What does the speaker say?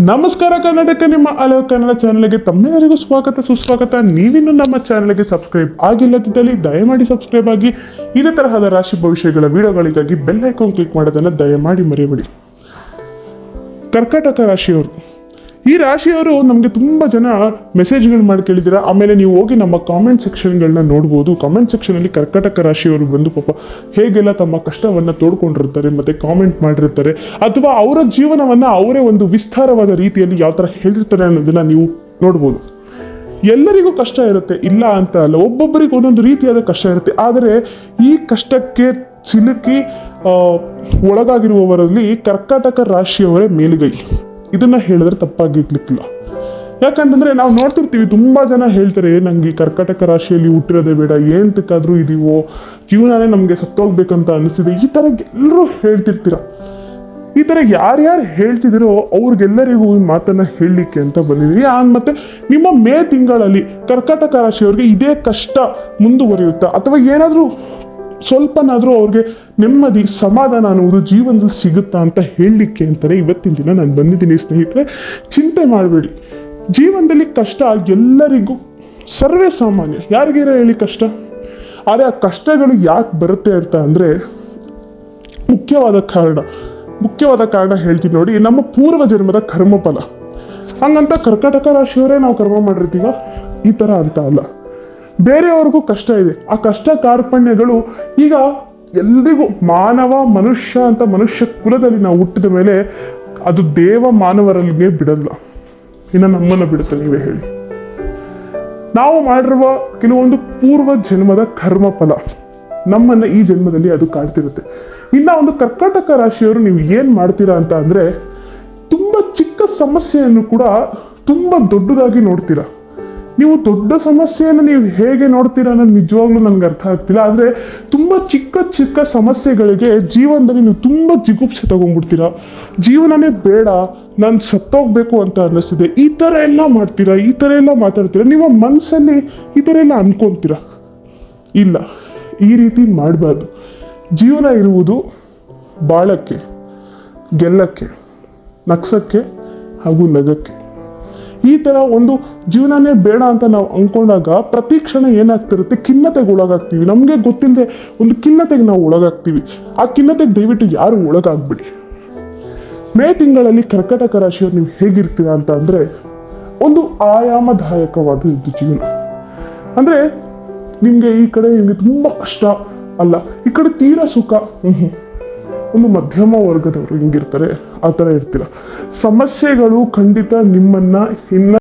ನಮಸ್ಕಾರ ಕರ್ನಾಟಕ ನಿಮ್ಮ ಅಲೋ ಕನ್ನಡ ಚಾನಲ್ಗೆ ತಮ್ಮೆಲ್ಲರಿಗೂ ಸ್ವಾಗತ, ಸುಸ್ವಾಗತ. ನೀವಿನ್ನು ನಮ್ಮ ಚಾನಲ್ಗೆ ಸಬ್ಸ್ಕ್ರೈಬ್ ಆಗಿಲ್ಲದಿದ್ದಲ್ಲಿ ದಯಮಾಡಿ ಸಬ್ಸ್ಕ್ರೈಬ್ ಆಗಿ. ಇದೇ ತರಹದ ರಾಶಿ ಭವಿಷ್ಯಗಳ ವಿಡಿಯೋಗಳಿಗಾಗಿ ಬೆಲ್ ಐಕಾನ್ ಕ್ಲಿಕ್ ಮಾಡೋದನ್ನು ದಯಮಾಡಿ ಮರೆಯಬೇಡಿ. ಕರ್ಕಾಟಕ ರಾಶಿಯವರು ಈ ರಾಶಿಯವರು ನಮಗೆ ತುಂಬ ಜನ ಮೆಸೇಜ್ಗಳು ಮಾಡಿ ಕೇಳಿದ್ದೀರಾ? ಆಮೇಲೆ ನೀವು ಹೋಗಿ ನಮ್ಮ ಕಾಮೆಂಟ್ ಸೆಕ್ಷನ್ಗಳನ್ನ ನೋಡ್ಬೋದು. ಕಾಮೆಂಟ್ ಸೆಕ್ಷನಲ್ಲಿ ಕರ್ಕಾಟಕ ರಾಶಿಯವರು ಬಂದು ಪಾಪ ಹೇಗೆಲ್ಲ ತಮ್ಮ ಕಷ್ಟವನ್ನು ತೋಡ್ಕೊಂಡಿರ್ತಾರೆ, ಮತ್ತು ಕಾಮೆಂಟ್ ಮಾಡಿರ್ತಾರೆ, ಅಥವಾ ಅವರ ಜೀವನವನ್ನು ಅವರೇ ಒಂದು ವಿಸ್ತಾರವಾದ ರೀತಿಯಲ್ಲಿ ಯಾವ ಥರ ಹೇಳಿರ್ತಾರೆ ಅನ್ನೋದನ್ನು ನೀವು ನೋಡ್ಬೋದು. ಎಲ್ಲರಿಗೂ ಕಷ್ಟ ಇರುತ್ತೆ, ಇಲ್ಲ ಅಂತ ಅಲ್ಲ, ಒಬ್ಬೊಬ್ಬರಿಗೆ ಒಂದೊಂದು ರೀತಿಯಾದ ಕಷ್ಟ ಇರುತ್ತೆ. ಆದರೆ ಈ ಕಷ್ಟಕ್ಕೆ ಸಿಲುಕಿ ಒಳಗಾಗಿರುವವರಲ್ಲಿ ಕರ್ಕಾಟಕ ರಾಶಿಯವರೇ ಮೇಲುಗೈ. ಇದನ್ನ ಹೇಳಿದ್ರೆ ತಪ್ಪಾಗಿರ್ಲಿಕ್ಕಿಲ್ಲ. ಯಾಕಂತಂದ್ರೆ ನಾವು ನೋಡ್ತಿರ್ತೀವಿ ತುಂಬಾ ಜನ ಹೇಳ್ತಾರೆ ನಂಗೆ ಕರ್ಕಟಕ ರಾಶಿಯಲ್ಲಿ ಹುಟ್ಟಿರೋದೇ ಬೇಡ, ಏಂತಕ್ಕಾದ್ರೂ ಇದೀವೋ? ಜೀವನನೇ ನಮಗೆ ಸತ್ತೋಗ್ಬೇಕಂತ ಅನಿಸಿದೆ ಈ ಥರ ಎಲ್ಲರೂ ಹೇಳ್ತಿರ್ತೀರ. ಈ ಥರ ಯಾರ್ಯಾರು ಹೇಳ್ತಿದ್ದೀರೋ ಅವ್ರಿಗೆಲ್ಲರಿಗೂ ಈ ಮಾತನ್ನ ಹೇಳಲಿಕ್ಕೆ ಅಂತ ಬಂದಿದ್ದೀರಿ ಮತ್ತೆ ನಿಮ್ಮ ಮೇ ತಿಂಗಳಲ್ಲಿ ಕರ್ಕಾಟಕ ರಾಶಿಯವ್ರಿಗೆ ಇದೇ ಕಷ್ಟ ಮುಂದುವರಿಯುತ್ತಾ? ಅಥವಾ ಏನಾದರೂ ಸ್ವಲ್ಪನಾದರೂ ಅವ್ರಿಗೆ ನೆಮ್ಮದಿ, ಸಮಾಧಾನ ಅನ್ನೋದು ಜೀವನದಲ್ಲಿ ಸಿಗುತ್ತಾ ಅಂತ ಹೇಳಲಿಕ್ಕೆ ಅಂತಾನೆ ಇವತ್ತಿನ ದಿನ ನಾನು ಬಂದಿದ್ದೀನಿ ಸ್ನೇಹಿತರೆ. ಚಿಂತೆ ಮಾಡಬೇಡಿ. ಜೀವನದಲ್ಲಿ ಕಷ್ಟ ಎಲ್ಲರಿಗೂ ಸರ್ವೇ ಸಾಮಾನ್ಯ. ಯಾರಿಗಿರೋ ಹೇಳಿ ಕಷ್ಟ? ಆದರೆ ಆ ಕಷ್ಟಗಳು ಯಾಕೆ ಬರುತ್ತೆ ಅಂತ ಅಂದರೆ ಮುಖ್ಯವಾದ ಕಾರಣ. ಮುಖ್ಯವಾದ ಕಾರಣ ಹೇಳ್ತೀನಿ ನೋಡಿ, ನಮ್ಮ ಪೂರ್ವ ಜನ್ಮದ ಕರ್ಮಫಲ. ಹಂಗಂತ ಕರ್ಕಾಟಕ ರಾಶಿಯವರೇ ನಾವು ಕರ್ಮ ಮಾಡಿರ್ತೀವ? ಈ ಥರ ಅಂತ ಅಲ್ಲ. ಬೇರೆಯವ್ರಿಗೂ ಕಷ್ಟ ಇದೆ. ಆ ಕಷ್ಟ ಕಾರ್ಪಣ್ಯಗಳು ಈಗ ಎಲ್ರಿಗೂ ಮಾನವ, ಮನುಷ್ಯ ಅಂತ ಮನುಷ್ಯ ಕುಲದಲ್ಲಿ ನಾವು ಹುಟ್ಟಿದ ಮೇಲೆ ಅದು ದೇವ ಮಾನವರಲ್ಲಿಗೆ ಬಿಡಲ್ಲ. ಇನ್ನು ನಮ್ಮನ್ನು ಬಿಡುತ್ತೆ, ನೀವೇ ಹೇಳಿ. ನಾವು ಮಾಡಿರುವ ಕೆಲವೊಂದು ಪೂರ್ವ ಜನ್ಮದ ಕರ್ಮ ಫಲ ನಮ್ಮನ್ನು ಈ ಜನ್ಮದಲ್ಲಿ ಅದು ಕಾಡ್ತಿರುತ್ತೆ ಇನ್ನು ಒಂದು ಕರ್ಕಾಟಕ ರಾಶಿಯವರು ನೀವು ಏನು ಮಾಡ್ತೀರಾ ಅಂತ ಅಂದರೆ, ತುಂಬ ಚಿಕ್ಕ ಸಮಸ್ಯೆಯನ್ನು ಕೂಡ ತುಂಬ ದೊಡ್ಡದಾಗಿ ನೋಡ್ತೀರಾ. ನೀವು ದೊಡ್ಡ ಸಮಸ್ಯೆಯನ್ನು ನೀವು ಹೇಗೆ ನೋಡ್ತೀರಾ ಅನ್ನೋದು ನಿಜವಾಗ್ಲೂ ನನ್ಗೆ ಅರ್ಥ ಆಗ್ತಿಲ್ಲ. ಆದರೆ ತುಂಬ ಚಿಕ್ಕ ಚಿಕ್ಕ ಸಮಸ್ಯೆಗಳಿಗೆ ಜೀವನದಲ್ಲಿ ನೀವು ತುಂಬ ಜಿಗುಪ್ಸೆ ತಗೊಂಡ್ಬಿಡ್ತೀರಾ. ಜೀವನನೇ ಬೇಡ, ನಾನು ಸತ್ತೋಗ್ಬೇಕು ಅಂತ ಅನ್ನಿಸ್ತಿದೆ. ಈ ಥರ ಎಲ್ಲ ಮಾಡ್ತೀರಾ, ಈ ಥರ ಎಲ್ಲ ಮಾತಾಡ್ತೀರಾ, ನಿಮ್ಮ ಮನಸ್ಸಲ್ಲಿ ಈ ಥರ ಎಲ್ಲ ಇಲ್ಲ, ಈ ರೀತಿ ಮಾಡಬಾರ್ದು. ಜೀವನ ಇರುವುದು ಬಾಳಕ್ಕೆ, ಗೆಲ್ಲಕ್ಕೆ ನಕ್ಸಕ್ಕೆ ಹಾಗೂ ನಗಕ್ಕೆ. ಈ ಥರ ಒಂದು ಜೀವನನೇ ಬೇಡ ಅಂತ ನಾವು ಅಂದ್ಕೊಂಡಾಗ ಪ್ರತಿ ಕ್ಷಣ ಏನಾಗ್ತಿರುತ್ತೆ? ಖಿನ್ನತೆಗೆ ಒಳಗಾಗ್ತೀವಿ. ನಮಗೆ ಗೊತ್ತಿಲ್ಲದೆ ಒಂದು ಖಿನ್ನತೆಗೆ ನಾವು ಒಳಗಾಗ್ತೀವಿ. ಆ ಖಿನ್ನತೆಗೆ ದಯವಿಟ್ಟು ಯಾರು ಒಳಗಾಗ್ಬಿಡಿ. ಮೇ ತಿಂಗಳಲ್ಲಿ ಕರ್ಕಟಕ ರಾಶಿಯವ್ರು ನೀವು ಹೇಗಿರ್ತೀರಾ ಅಂತ ಅಂದರೆ ಒಂದು ಆಯಾಮದಾಯಕವಾದ ಇದು ಜೀವನ. ಅಂದರೆ ನಿಮಗೆ ಈ ಕಡೆ ನಿಮಗೆ ತುಂಬ ಕಷ್ಟ. ಅಲ್ಲ, ಈ ಕಡೆ ತೀರಾ ಸುಖ. ಹ್ಞೂ. ಒಂದು ಮಧ್ಯಮ ವರ್ಗದವರು ಹಿಂಗಿರ್ತಾರೆ ಆ ಥರ ಇರ್ತೀರ. ಸಮಸ್ಯೆಗಳು ಖಂಡಿತ ನಿಮ್ಮನ್ನ ಇನ್ನ